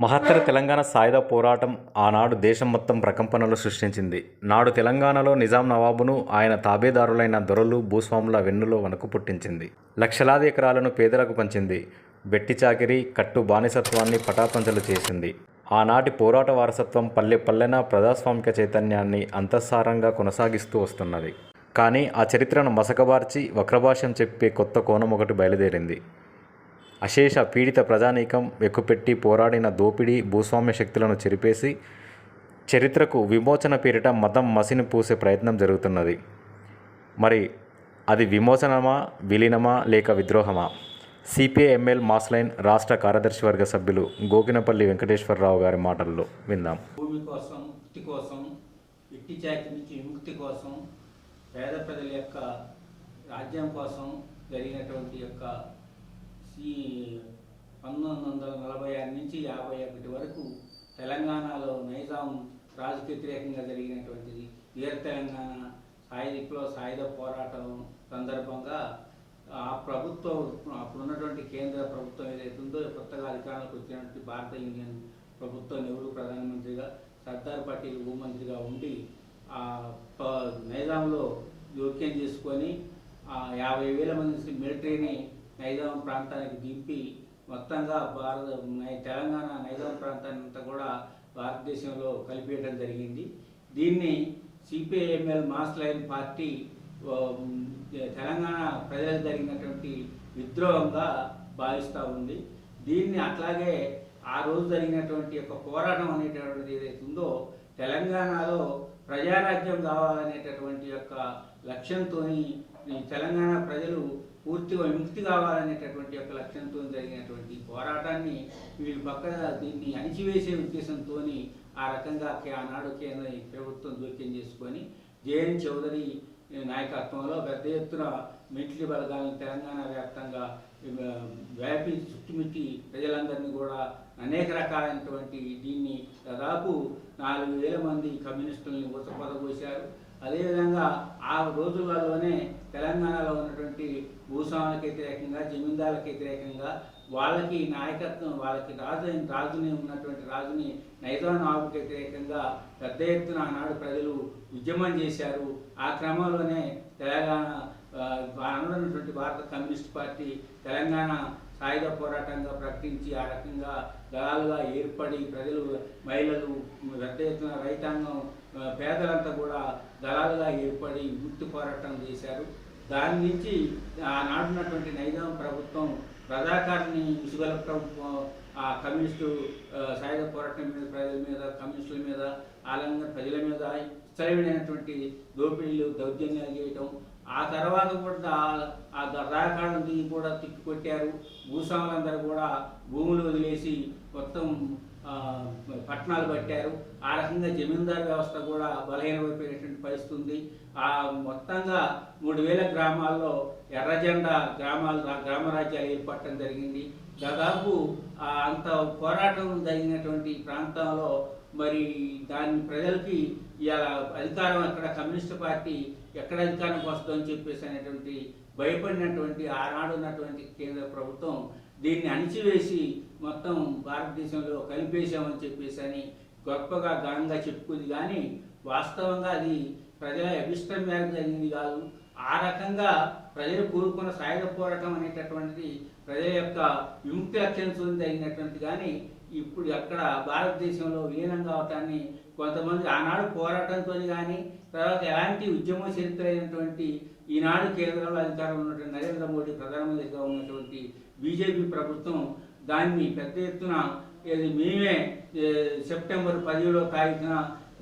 మహత్తర తెలంగాణ సాయుధ పోరాటం ఆనాడు దేశం మొత్తం ప్రకంపనలు సృష్టించింది. నాడు తెలంగాణలో నిజాం నవాబును ఆయన తాబేదారులైన దొరలు భూస్వాముల వెన్నులో వణుకు పుట్టించింది. లక్షలాది ఎకరాలను పేదలకు పంచింది. వెట్టి చాకిరి కట్టు బానిసత్వాన్ని పటాపంచలు చేసింది. ఆనాటి పోరాట వారసత్వం పల్లె పల్లెన ప్రజాస్వామిక చైతన్యాన్ని అంతఃసారంగా కొనసాగిస్తూ వస్తున్నది. కానీ ఆ చరిత్రను మసకబార్చి వక్రభాష్యం చెప్పే కొత్త కోణం ఒకటి బయలుదేరింది. అశేష పీడిత ప్రజానీకం ఎక్కుపెట్టి పోరాడిన దోపిడీ భూస్వామ్య శక్తులను చెరిపేసి చరిత్రకు విమోచన పేరిట మతం మసిని పూసే ప్రయత్నం జరుగుతున్నది. మరి అది విమోచనమా విలీనమా లేక విద్రోహమా? సిపిఐఎంఎల్ మాస్లైన్ రాష్ట్ర కార్యదర్శి వర్గ సభ్యులు గోకినపల్లి వెంకటేశ్వరరావు గారి మాటల్లో విందాం. భూమి కోసం ముక్తి కోసం ఇట్టి చాకి నుంచి విముక్తి కోసం పేద ప్రజల యొక్క రాజ్యం కోసం జరిగినటువంటి యొక్క ఈ పంతొమ్మిది వందల నలభై ఆరు నుంచి యాభై ఒకటి వరకు తెలంగాణలో నైజాం రాజుకు వ్యతిరేకంగా జరిగినటువంటిది వీర తెలంగాణ సాయుధ విప్లవ సాయుధ పోరాటం సందర్భంగా ఆ ప్రభుత్వం అప్పుడు ఉన్నటువంటి కేంద్ర ప్రభుత్వం ఏదైతే ఉందో కొత్తగా అధికారంలోకి వచ్చినటువంటి భారత యూనియన్ ప్రభుత్వం నెహ్రూ ప్రధానమంత్రిగా సర్దార్ పటేల్ హోంమంత్రిగా ఉండి ఆ ప- నైజాంలో జోక్యం చేసుకొని ఆ యాభై వేల మంది మిలిటరీని నైజాం ప్రాంతానికి దింపి మొత్తంగా భారత తెలంగాణ నైజాం ప్రాంతాన్ని అంతా కూడా భారతదేశంలో కలిపేయడం జరిగింది. దీన్ని CPIML mass line party Telangana ప్రజలకు జరిగినటువంటి విద్రోహంగా భావిస్తూ ఉంది. దీన్ని అట్లాగే ఆ రోజు జరిగినటువంటి యొక్క పోరాటం అనేటటువంటిది ఏదైతే ఉందో తెలంగాణలో ప్రజారాజ్యం కావాలనేటటువంటి యొక్క లక్ష్యంతో తెలంగాణ ప్రజలు పూర్తిగా విముక్తి కావాలనేటటువంటి యొక్క లక్ష్యంతో జరిగినటువంటి పోరాటాన్ని వీళ్ళు పక్కన దీన్ని అణిచివేసే ఉద్దేశంతో ఆ రకంగా ఆనాడు కేంద్ర ప్రభుత్వం జోక్యం చేసుకొని జేఎన్ చౌదరి నాయకత్వంలో పెద్ద ఎత్తున మిలిటరీ బలగాలను తెలంగాణ వ్యాప్తంగా వ్యాపి చుట్టుమిట్టి ప్రజలందరినీ కూడా అనేక రకాలైనటువంటి దీన్ని దాదాపు నాలుగు వేల మంది కమ్యూనిస్టుల్ని ఊసపదపోశారు అదేవిధంగా ఆ రోజులలోనే తెలంగాణలో ఉన్నటువంటి భూస్వాములకు వ్యతిరేకంగా జమీందారులకు వ్యతిరేకంగా వాళ్ళకి నాయకత్వం వాళ్ళకి రాజు రాజుని ఉన్నటువంటి రాజుని నైజాం నవాబుకి వ్యతిరేకంగా పెద్ద ఎత్తున ఆనాడు ప్రజలు ఉద్యమం చేశారు. ఆ క్రమంలోనే తెలంగాణ ఉన్నటువంటి భారత కమ్యూనిస్ట్ పార్టీ తెలంగాణ సాయుధ పోరాటంగా ప్రకటించి ఆ రకంగా దళాలుగా ఏర్పడి ప్రజలు మహిళలు పెద్ద ఎత్తున రైతాంగం పేదలంతా కూడా దళాలుగా ఏర్పడి గుర్తు పోరాటం చేశారు. దాని నుంచి ఆనాడున్నటువంటి నైజాం ప్రభుత్వం ప్రజాకారిని విసుగొలపడం ఆ కమ్యూనిస్టు సాయుధ పోరాటం మీద ప్రజల మీద కమ్యూనిస్టుల మీద ఆలంగా ప్రజల మీద ఇచ్చలమైనటువంటి దోపిడీలు దౌర్జన్యాలు చేయటం ఆ తర్వాత కూడా ఆ- గర్రాకాండం దిగి కూడా తిప్పికొట్టారు. భూస్వాములందరూ కూడా భూములు వదిలేసి మొత్తం పట్టణాలు పట్టారు ఆ రకంగా జమీందారు వ్యవస్థ కూడా బలహీనమైపోయినటువంటి పరిస్థితి ఉంది. ఆ మొత్తంగా మూడు వేల గ్రామాల్లో ఎర్రజెండా గ్రామాలు గ్రామరాజ్యాలు ఏర్పడటం జరిగింది. దాదాపు అంత పోరాటం జరిగినటువంటి ప్రాంతంలో మరి దాని ప్రజలకి ఇలా అధికారం అక్కడ కమ్యూనిస్ట్ పార్టీ ఎక్కడ అధికారానికి వస్తుందని చెప్పేసి అనేటువంటి భయపడినటువంటి ఆనాడు ఉన్నటువంటి కేంద్ర ప్రభుత్వం దీన్ని అణిచివేసి మొత్తం భారతదేశంలో కలిపేశామని చెప్పేసి అని గొప్పగా ఘనంగా చెప్పుకుంది. కానీ వాస్తవంగా అది ప్రజల అభిష్టం మేరకు జరిగింది కాదు. ఆ రకంగా ప్రజలు కోరుకున్న సాయుధ పోరాటం అనేటటువంటిది ప్రజల యొక్క విముక్తి లక్ష్యంతో జరిగినటువంటి కానీ ఇప్పుడు అక్కడ భారతదేశంలో విలీనం కావటాన్ని కొంతమంది ఆనాడు పోరాటంతో కానీ తర్వాత ఎలాంటి ఉద్యమ చరిత్ర అయినటువంటి ఈనాడు కేంద్రంలో అధికారంలో ఉన్నటువంటి నరేంద్ర మోడీ ప్రధానమంత్రిగా ఉన్నటువంటి బీజేపీ ప్రభుత్వం దాన్ని పెద్ద ఎత్తున మేమే సెప్టెంబర్ పదిలో తారీఖున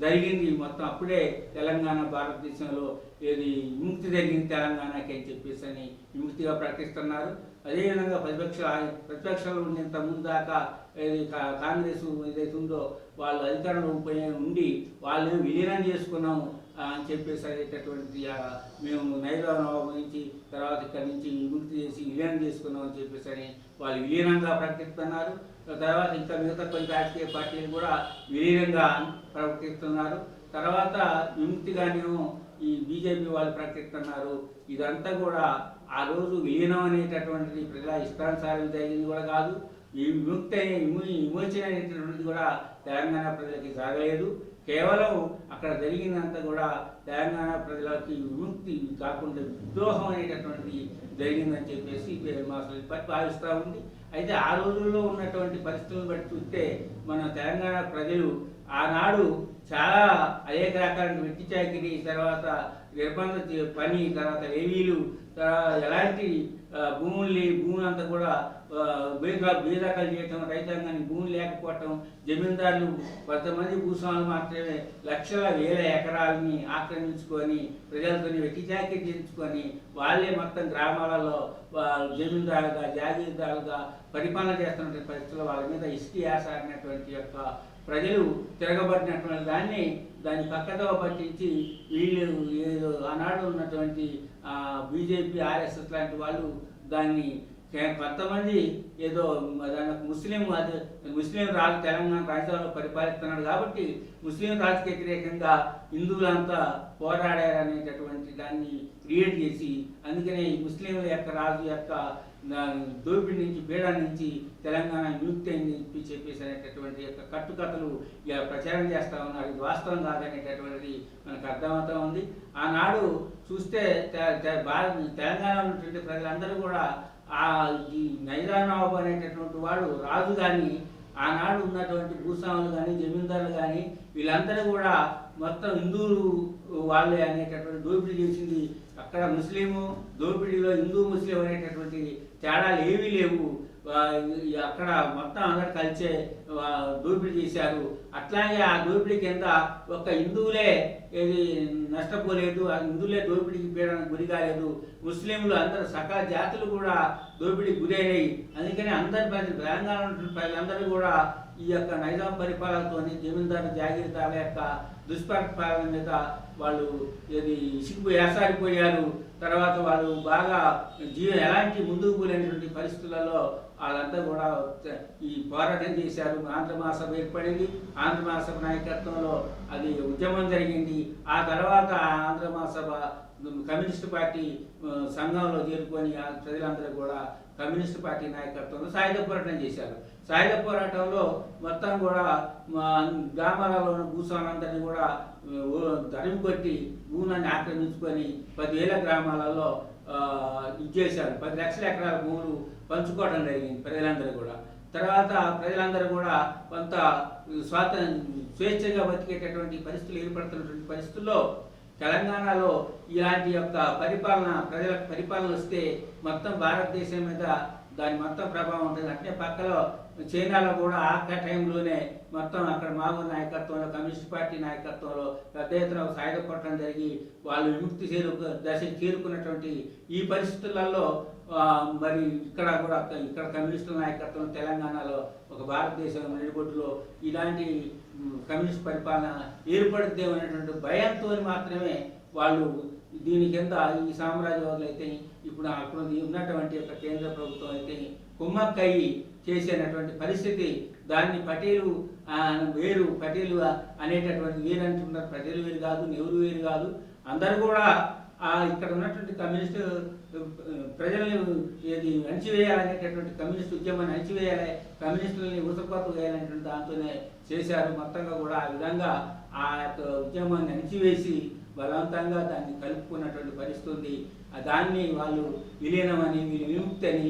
జరిగింది. మొత్తం అప్పుడే తెలంగాణ భారతదేశంలో ఏది విముక్తి జరిగింది తెలంగాణకి అని చెప్పేసి అని విముక్తిగా ప్రకటిస్తున్నారు. అదేవిధంగా ప్రతిపక్ష ప్రతిపక్షంలో ఉండేంత ముందు దాకా ఏది కా- కాంగ్రెస్ ఏదైతే ఉందో వాళ్ళు అధికారంలో ఉండి వాళ్ళు విలీనం చేసుకున్నాము. అని చెప్పేసి అనేటటువంటి మేము నైజాం నవాబు నుంచి తర్వాత ఇక్కడి నుంచి విముక్తి చేసి విలీనం చేసుకున్నాం అని చెప్పేసి అని వాళ్ళు విలీనంగా ప్రకటిస్తున్నారు. తర్వాత ఇంకా మిగతా కొన్ని రాజకీయ పార్టీలు కూడా విలీనంగా ప్రకటిస్తున్నారు. తర్వాత విముక్తిగానేమో ఈ బీజేపీ వాళ్ళు ప్రకటిస్తున్నారు. ఇదంతా కూడా ఆ రోజు విలీనం అనేటటువంటిది ప్రజల ఇష్టానుసారం జరిగింది కూడా కాదు. ఈ విముక్తి అనే విమో విమోచన అనేటటువంటిది కూడా తెలంగాణ ప్రజలకి జరగలేదు. కేవలం అక్కడ జరిగినంత కూడా తెలంగాణ ప్రజలకి విముక్తి కాకుండా విద్రోహం అనేటటువంటి జరిగిందని చెప్పేసి మాసలి భావిస్తూ ఉంది. అయితే ఆ రోజుల్లో ఉన్నటువంటి పరిస్థితులను బట్టి చూస్తే మన తెలంగాణ ప్రజలు ఆనాడు చాలా అనేక రకాల వెట్టి చాకిరీ తర్వాత నిర్బంధ పని తర్వాత లేవీలు తర్వాత ఎలాంటి భూముల్ని భూములు అంతా కూడా ఆ, బీదాకాలు చేయటం రైతాంగానికి భూములు లేకపోవటం జమీందారులు కొంతమంది భూస్వాములు మాత్రమే లక్షల వేల ఎకరాలని ఆక్రమించుకొని ప్రజలతో వెట్టి చాకిరి చేయించుకొని వాళ్ళే మొత్తం గ్రామాలలో జమీందారులుగా జమీందారుగా పరిపాలన చేస్తున్నటువంటి పరిస్థితుల్లో వాళ్ళ మీద ఇసుక అనేటువంటి యొక్క ప్రజలు తిరగబడినటువంటి దాన్ని దాన్ని పక్కదవ పట్టించి వీళ్ళు ఏదో ఆనాడు ఉన్నటువంటి బీజేపీ ఆర్ఎస్ఎస్ లాంటి వాళ్ళు దాన్ని కొంతమంది ఏదో దానికి ముస్లిం అది ముస్లిం రాజు తెలంగాణ రాజ్యాల్లో పరిపాలిస్తున్నాడు కాబట్టి ముస్లిం రాజుకి వ్యతిరేకంగా హిందువులంతా పోరాడారనేటటువంటి దాన్ని క్రియేట్ చేసి అందుకనే ఈ ముస్లింల యొక్క రాజు యొక్క దోపిడి నుంచి బీడ నుంచి తెలంగాణ విముక్తి అని చెప్పి చెప్పేసి అనేటటువంటి యొక్క కట్టుకథలు ఇక ప్రచారం చేస్తా ఉన్నారు. ఇది వాస్తవం కాదనేటటువంటిది మనకు అర్థమవుతా ఉంది. ఆనాడు చూస్తే భారత తెలంగాణలో ఉన్నటువంటి ప్రజలందరూ కూడా ఆ ఈ నైజానాబాబు అనేటటువంటి వాడు రాజు కానీ ఆనాడు ఉన్నటువంటి భూస్వాములు కానీ జమీందారులు కానీ వీళ్ళందరూ కూడా మొత్తం హిందువులు వాళ్ళే అనేటటువంటి దోపిడీ చేసింది అక్కడ ముస్లిము దోపిడీలో హిందూ ముస్లిం అనేటటువంటి తేడాలు ఏమీ లేవు. అక్కడ మొత్తం అందరు కలిసే దోపిడీ చేశారు. అట్లాగే ఆ దోపిడీ కింద ఒక హిందువులే ఏది నష్టపోలేదు ఆ హిందువులే దోపిడీకి పీడనకు గురి కాలేదు. ముస్లింలు అందరు సకల జాతులు కూడా దోపిడీకి గురైనాయి. అందుకని అందరి ప్రజలు తెలంగాణ ప్రజలందరూ కూడా ఈ యొక్క నైజాం పరిపాలనతోని జమీందారు జాగీర్దారుల యొక్క దుష్పరిపాలన మీద వాళ్ళు ఇది ఇసుకు ఏసారిపోయారు తర్వాత వాళ్ళు బాగా జీవ ఎలాంటి ముందుకు పోలేనటువంటి పరిస్థితులలో వాళ్ళంతా కూడా ఈ పోరాటం చేశారు. ఆంధ్ర మహాసభ ఏర్పడింది. ఆంధ్ర మహాసభ నాయకత్వంలో అది ఉద్యమం జరిగింది. ఆ తర్వాత ఆ ఆంధ్ర మహాసభ కమ్యూనిస్ట్ పార్టీ సంఘంలో చేరుకొని ఆ ప్రజలందరూ కూడా కమ్యూనిస్ట్ పార్టీ నాయకత్వంలో సాయుధ పోరాటం చేశారు. సాయుధ పోరాటంలో మొత్తం కూడా మా గ్రామాలలో ఉన్న భూస్వాములందరినీ కూడా తరిమి కొట్టి భూములను ఆక్రమించుకొని పదివేల గ్రామాలలో ఇచ్చేశారు పది లక్షల ఎకరాల భూములు పంచుకోవడం జరిగింది ప్రజలందరూ కూడా. తర్వాత ప్రజలందరూ కూడా కొంత స్వాత స్వేచ్ఛగా బతికేటటువంటి పరిస్థితులు ఏర్పడుతున్నటువంటి పరిస్థితుల్లో తెలంగాణలో ఇలాంటి యొక్క పరిపాలన ప్రజల పరిపాలన వస్తే మొత్తం భారతదేశం మీద దాని మొత్తం ప్రభావం ఉంటుంది. అంటే పక్కలో చైనాలో కూడా ఆ టైంలోనే మొత్తం అక్కడ మామూలు నాయకత్వంలో కమ్యూనిస్ట్ పార్టీ నాయకత్వంలో పెద్ద ఎత్తున ఒక సాయుధ జరిగి వాళ్ళు విముక్తి చేరు దశ చేరుకున్నటువంటి ఈ పరిస్థితులలో మరి ఇక్కడ కూడా ఇక్కడ కమ్యూనిస్టుల నాయకత్వం తెలంగాణలో ఒక భారతదేశం నడిబొడ్డులో ఇలాంటి కమ్యూనిస్ట్ పరిపాలన ఏర్పడితే అనేటువంటి భయంతో మాత్రమే వాళ్ళు దీని కింద ఈ సామ్రాజ్యవాదులు అయితే ఇప్పుడు అక్కడ ఉన్నటువంటి యొక్క కేంద్ర ప్రభుత్వం అయితే కుమ్మక్కయ్యి చేసేటటువంటి పరిస్థితి. దాన్ని పటేలు వేరు పటేలు అనేటటువంటి వేరు అంటున్నారు పటేలు వేరు కాదు నెహ్రూ వేరు కాదు. అందరూ కూడా ఆ ఇక్కడ ఉన్నటువంటి కమ్యూనిస్టు ప్రజల్ని ఏది అణిచివేయాలనేటటువంటి కమ్యూనిస్ట్ ఉద్యమాన్ని అణిచివేయాలి కమ్యూనిస్టులని ఉసపాతు వేయాలనేటువంటి దాంతోనే చేశారు. మొత్తంగా కూడా ఆ విధంగా ఆ యొక్క ఉద్యమాన్ని అణిచివేసి బలవంతంగా దాన్ని కలుపుకున్నటువంటి పరిస్థితి దాన్ని వాళ్ళు విలీనమని మీరు విముక్తి అని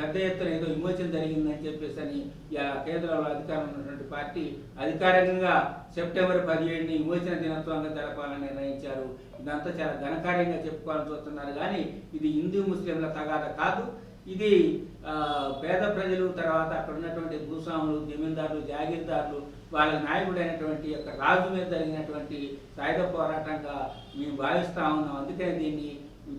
పెద్ద ఎత్తున ఏదో విమోచన జరిగిందని చెప్పేసి అని యా కేంద్రంలో అధికారం ఉన్నటువంటి పార్టీ అధికారికంగా సెప్టెంబర్ పదిహేడుని విమోచన దినోత్సవంగా జరపాలని నిర్ణయించారు. ఇదంతా చాలా ఘనకార్యంగా చెప్పుకోవాలని చూస్తున్నారు. కానీ ఇది హిందూ ముస్లింల తగాద కాదు. ఇది పేద ప్రజలు తర్వాత అక్కడ ఉన్నటువంటి భూస్వాములు జమీందారులు జాగీర్దారులు వాళ్ళ నాయకుడైనటువంటి యొక్క రాజు మీద జరిగినటువంటి సాయుధ పోరాటంగా మేము భావిస్తా ఉన్నాం. అందుకని దీన్ని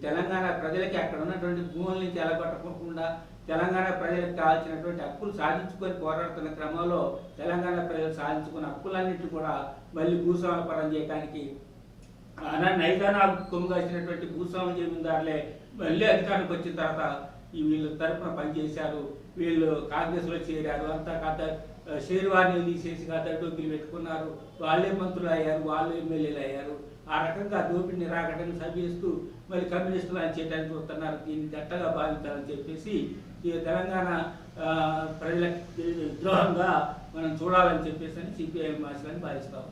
తెలంగాణ ప్రజలకి అక్కడ ఉన్నటువంటి భూముల నుంచి ఎలగొట్టకుండా తెలంగాణ ప్రజలకు కావాల్సినటువంటి హక్కులు సాధించుకొని పోరాడుతున్న క్రమంలో తెలంగాణ ప్రజలు సాధించుకున్న హక్కులన్నింటినీ కూడా మళ్ళీ భూస్వాముల పరం చేయడానికి అలా నైజానా కొమ్ముగాసినటువంటి భూస్వామి జమీందారులే మళ్ళీ అధికారానికి వచ్చిన తర్వాత ఈ వీళ్ళ తరఫున పనిచేశారు. వీళ్ళు కాంగ్రెస్లో చేరారు. అంతా కథ షేర్వాణి తీసేసి కథ టోపీలు పెట్టుకున్నారు. వాళ్ళే మంత్రులు అయ్యారు వాళ్ళు ఎమ్మెల్యేలు అయ్యారు ఆ రకంగా దోపిడిని రాకటం సభ్యిస్తూ మరి కమ్యూనిస్టులు అని చేయడానికి వస్తున్నారు దీన్ని దట్టగా భావించాలని చెప్పేసి ఈ తెలంగాణ ప్రజల ద్రోహంగా మనం చూడాలని చెప్పేసి అని సిపిఐ మాసాలని భావిస్తాం.